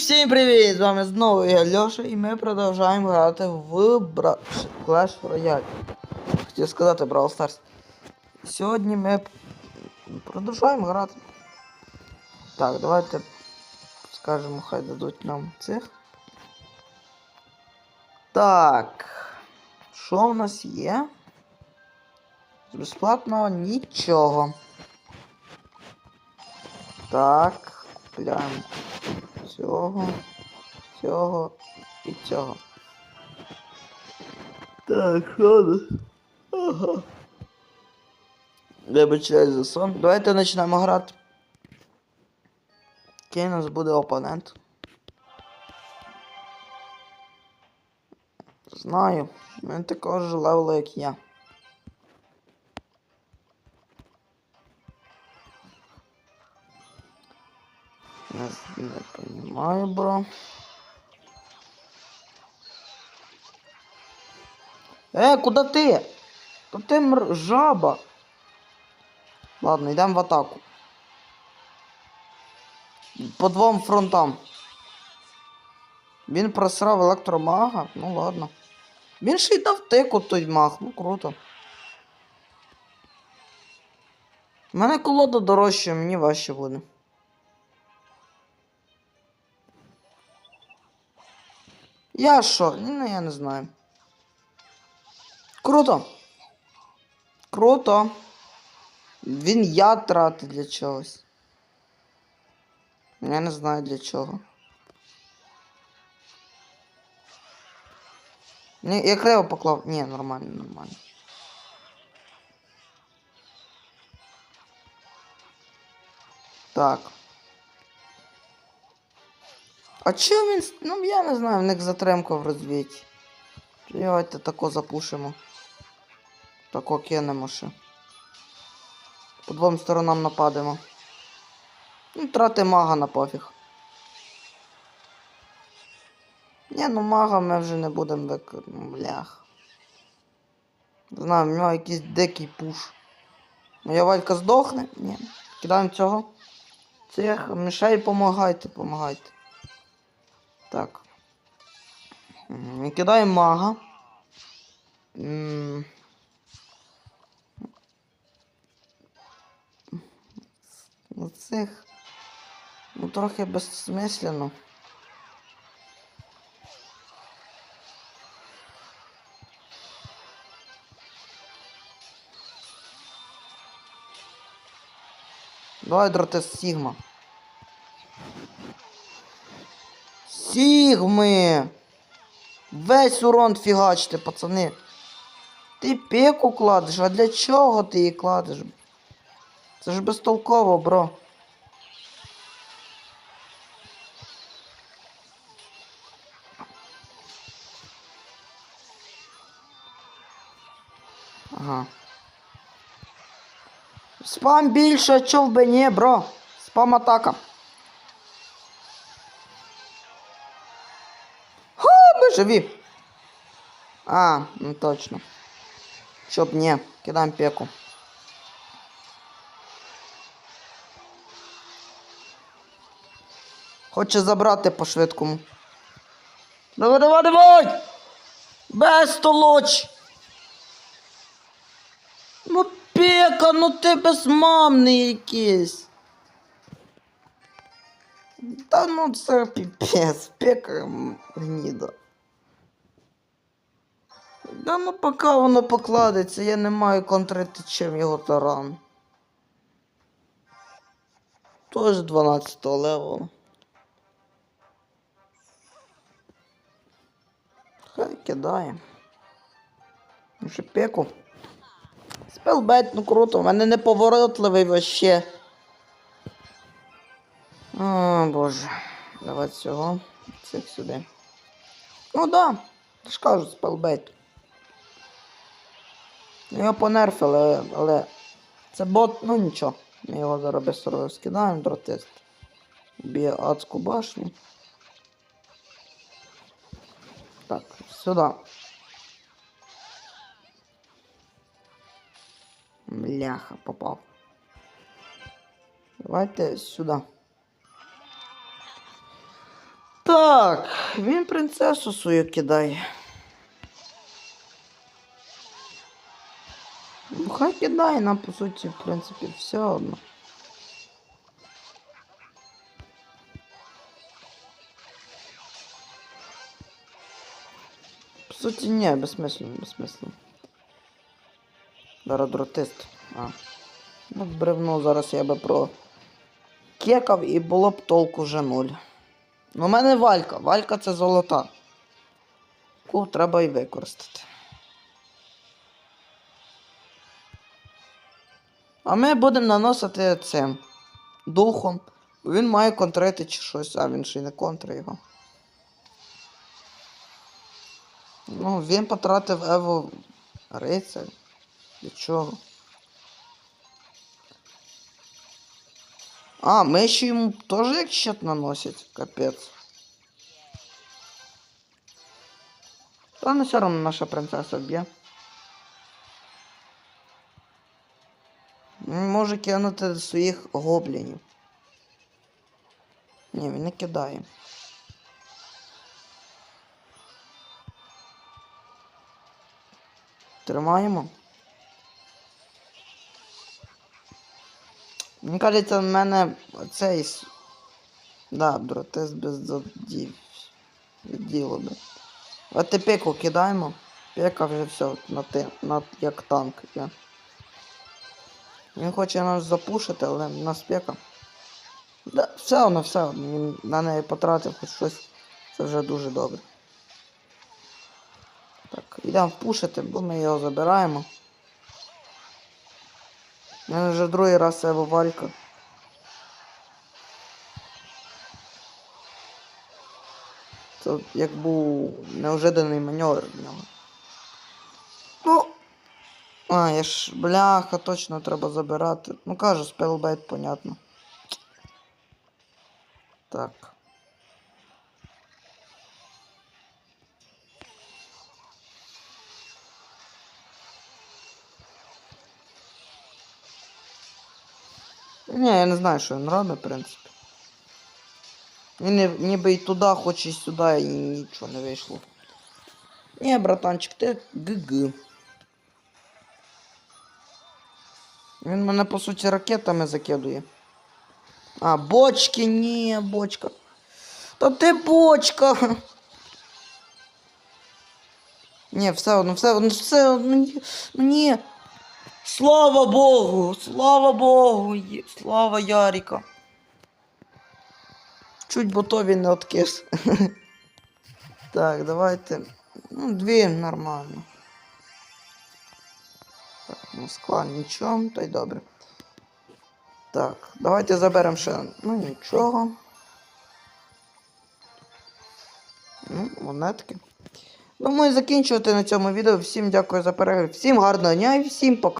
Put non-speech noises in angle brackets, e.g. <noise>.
всім привіт! З вами знову я Льоша і ми продовжуємо грати в Бра... Clash Royale. Хотів сказати Brawl Stars. Сьогодні ми продовжуємо грати. Так, давайте скажемо, хай дадуть нам цих. Так. Що в нас є? З безплатного нічого. Так, купляємо Цього, цього і цього. Так, нас? Ага. Вибачаю за сон. Давайте почнемо грати. Який у нас буде опонент? Знаю. Він такого ж левела, як я. Не, понимаю, бро. Е, куда ти? То ти мр... жаба. Ладно, йдемо в атаку. По двом фронтам. Він просрав електромага. Ну ладно. Він ще й дав тику той маг. Ну круто. У мене колода дорожча, мені важче буде. Я що? Ну, я не знаю. Круто. Круто. Він яд тратить для чогось. Я не знаю для чого. Ні, я криво поклав. Ні, нормально, нормально. Так. А чого він. Ну я не знаю, в них затримка в розвідці. Давайте тако запушимо. Тако кинемо ще. По двом сторонам нападемо. Ну, трати мага на пофіг. Ні, ну мага ми вже не будемо вик... ну, Блях. Знаю, в нього якийсь дикий пуш. Моя валька здохне? Ні. Кидаємо цього. Цих мішай помагайте, помагайте. Так. Кидаємо мага. Ну, цих. Ну, трохи безсмислено. Давай, дротес Сігма. Сігми! Весь урон фігачте, пацани. Ти пеку кладеш, а для чого ти її кладеш? Це ж безтолково, бро. Ага. Спам більше, чов би ні, бро. Спам атака. Живі. А, ну точно. Щоб ні, кидаємо пеку. Хоче забрати по швидкому. Давай, давай, давай! Без толоч! Ну, пека, ну ти безмамний якийсь. Та ну це піпець, пека гніда. Да ну поки воно покладеться, я не маю контрити чим його таран. Тож 12 левел. Хай кидає. Вже пеку. Спелбет, ну круто, в мене неповоротливий вообще. О, боже. Давай цього. Цих сюди. Ну да. Ж кажу, спелбет. Його понерфили, але, це бот, ну нічого. Ми його зараз без скидаємо, дротист. Б'є адську башню. Так, сюди. Бляха, попав. Давайте сюди. Так, він принцесу свою кидає. Хай кидає нам, по суті, в принципі, все одно. По суті, ні, безсмисленно, безсмисленно. Зараз дротист. А. Ну, бревно зараз я би про кекав і було б толку вже нуль. Ну, у мене валька. Валька це золота. Яку треба і використати. А ми будемо наносити цим духом. Він має контрити чи щось, а він ще й не контри його. Ну, він потратив Ево рицарь. Для чого? А, миші йому теж як щит наносять, капець. Та ну все одно наша принцеса б'є. Може кинути до своїх гоблінів. Ні, він не кидає. Тримаємо. Мені кажеться, в мене цей. Да, дротист без задів. Діло би. А ти пику кидаємо. Пика вже все на ти, на, як танк. Я. Він хоче нас запушити, але в нас пека. Да, все одно, все одно. На неї потратив хоч щось. Це вже дуже добре. Так, йдемо впушити, бо ми його забираємо. У мене вже другий раз це валька. Це як був неожиданий маневр в нього. А, я ж бляха, точно треба забирати. Ну кажу, спелбейт, понятно. Так. Ні, я не знаю, що він робить, в принципі. Він ні- ніби і туди, хоч і сюди, і нічого не вийшло. Ні, братанчик, ти ГГ. Він мене, по суті, ракетами закидує. А, бочки, ні, бочка. Та ти бочка. Ні, все одно, все одно, все одно, ні. ну. Слава Богу! Слава Богу! Слава Яріка. Чуть бо то він не откис. <laughs> так, давайте. Ну, дві нормально. Так, скла нічого, та й добре. Так, давайте заберемо ще. Ну нічого. Ну, монетки. Думаю, закінчувати на цьому відео. Всім дякую за перегляд. Всім гарного дня і всім пока.